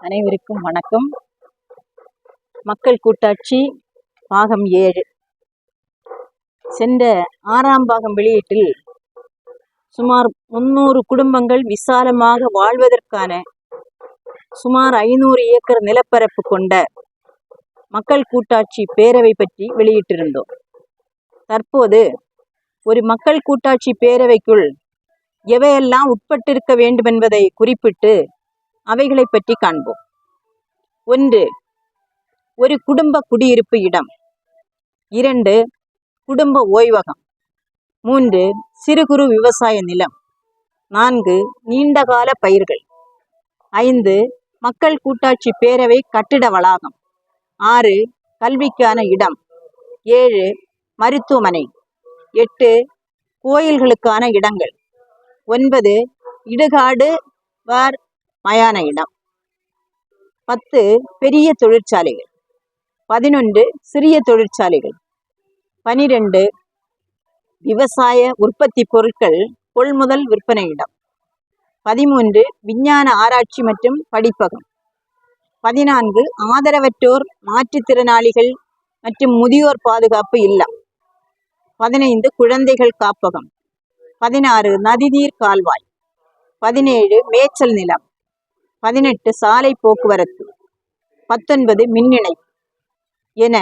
அனைவருக்கும் வணக்கம். மக்கள் கூட்டாட்சி பாகம் ஏழு. சென்ற ஆறாம் பாகம் வெளியீட்டில் சுமார் முன்னூறு குடும்பங்கள் விசாலமாக வாழ்வதற்கான சுமார் ஐநூறு ஏக்கர் நிலப்பரப்பு கொண்ட மக்கள் கூட்டாட்சி பேரவை பற்றி வெளியிட்டிருந்தோம். தற்போது ஒரு மக்கள் கூட்டாட்சி பேரவைக்குள் எவையெல்லாம் உட்பட்டிருக்க வேண்டுமென்பதை குறிப்பிட்டு அவைகளை பற்றி காண்போம். ஒன்று ஒரு குடும்ப குடியிருப்பு இடம். இரண்டு குடும்ப ஓய்வகம். மூன்று சிறு குறு விவசாய நிலம். நான்கு நீண்டகால பயிர்கள். ஐந்து மக்கள் கூட்டாட்சி பேரவை கட்டிட வளாகம். ஆறு கல்விக்கான இடம். ஏழு மருத்துவமனை. எட்டு கோயில்களுக்கான இடங்கள். ஒன்பது இடுகாடு வார் மயான இடம். பத்து பெரிய தொழிற்சாலைகள். பதினொன்று சிறிய தொழிற்சாலைகள். பனிரெண்டு விவசாய உற்பத்தி பொருட்கள் கொள்முதல் விற்பனை இடம். பதிமூன்று விஞ்ஞான ஆராய்ச்சி மற்றும் படிப்பகம். பதினான்கு ஆதரவற்றோர் மாற்றுத்திறனாளிகள் மற்றும் முதியோர் பாதுகாப்பு இல்லம். பதினைந்து குழந்தைகள் காப்பகம். பதினாறு நதிநீர் கால்வாய். பதினேழு மேய்ச்சல் நிலம். பதினெட்டு சாலை போக்குவரத்து பத்தொன்பது மின் இணைப்பு என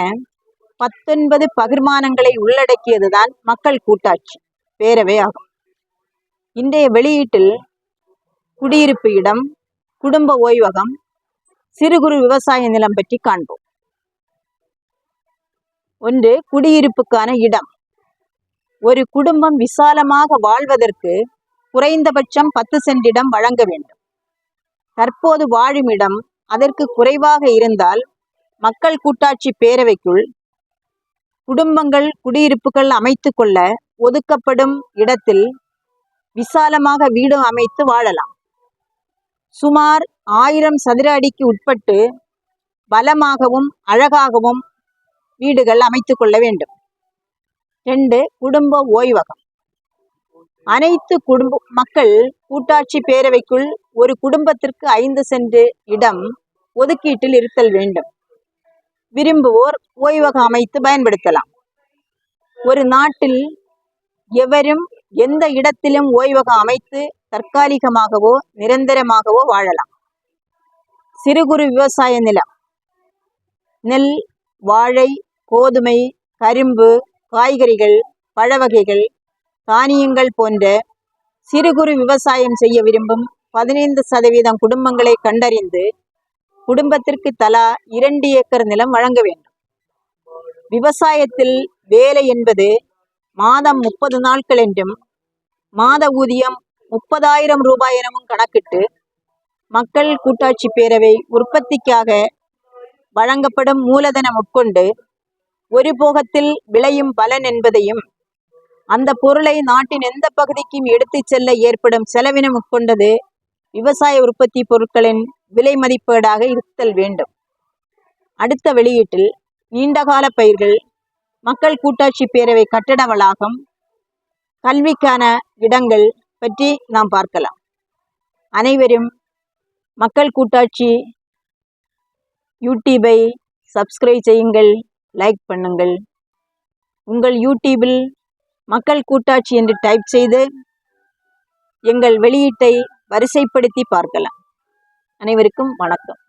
பத்தொன்பது பகிர்மானங்களை உள்ளடக்கியதுதான் மக்கள் கூட்டாட்சி பேரவை ஆகும். இன்றைய வெளியீட்டில் குடியிருப்பு இடம் குடும்ப ஓய்வகம் சிறு குறு விவசாய நிலம் பற்றி காண்போம். ஒன்று குடியிருப்புக்கான இடம். ஒரு குடும்பம் விசாலமாக வாழ்வதற்கு குறைந்தபட்சம் பத்து சென்ட் இடம் வழங்க வேண்டும். தற்போது வாழும் இடம் அதற்கு குறைவாக இருந்தால் மக்கள் கூட்டாட்சி பேரவைக்குள் குடும்பங்கள் குடியிருப்புகள் அமைத்து கொள்ள ஒதுக்கப்படும் இடத்தில் விசாலமாக வீடு அமைத்து வாழலாம். சுமார் ஆயிரம் சதுர அடிக்கு உட்பட்டு பலமாகவும் அழகாகவும் வீடுகள் அமைத்து கொள்ள வேண்டும். ரெண்டு குடும்ப ஓய்வகம். அனைத்து குடும்ப மக்கள் கூட்டாட்சி பேரவைக்குள் ஒரு குடும்பத்திற்கு ஐந்து சென்ட் இடம் ஒதுக்கீட்டில் இருத்தல் வேண்டும். விரும்புவோர் ஓய்வகம் அமைத்து பயன்படுத்தலாம். ஒரு நாட்டில் எவரும் எந்த இடத்திலும் ஓய்வகம் அமைத்து தற்காலிகமாகவோ நிரந்தரமாகவோ வாழலாம். சிறு குறு விவசாய நிலம். நெல் வாழை கோதுமை கரும்பு காய்கறிகள் பழ வகைகள் தானியங்கள் போன்ற சிறு குறு விவசாயம் செய்ய விரும்பும் பதினைந்து சதவீதம் குடும்பங்களை கண்டறிந்து குடும்பத்திற்கு தலா இரண்டு ஏக்கர் நிலம் வழங்க வேண்டும். விவசாயத்தில் வேலை என்பது மாதம் முப்பது நாட்கள் என்றும் மாத ஊதியம் முப்பதாயிரம் ரூபாய் எனவும் கணக்கிட்டு மக்கள் கூட்டாட்சி பேரவை உற்பத்திக்காக வழங்கப்படும் மூலதனம் உட்கொண்டு ஒரு போகத்தில் விளையும் பலன் என்பதையும் அந்த பொருளை நாட்டின் எந்த பகுதிக்கும் எடுத்துச் செல்ல ஏற்படும் செலவினம் உட்கொண்டது விவசாய உற்பத்தி பொருட்களின் விலை மதிப்பீடாக இருத்தல் வேண்டும். அடுத்த வெளியீட்டில் நீண்டகால பயிர்கள் மக்கள் கூட்டாட்சி பேரவை கட்டட வளாகம் கல்விக்கான இடங்கள் பற்றி நாம் பார்க்கலாம். அனைவரும் மக்கள் கூட்டாட்சி யூடியூபை சப்ஸ்கிரைப் செய்யுங்கள் லைக் பண்ணுங்கள். உங்கள் யூடியூபில் மக்கள் கூட்டாட்சி என்று டைப் செய்து எங்கள் வெளியீட்டை வரிசைப்படுத்தி பார்க்கலாம். அனைவருக்கும் வணக்கம்.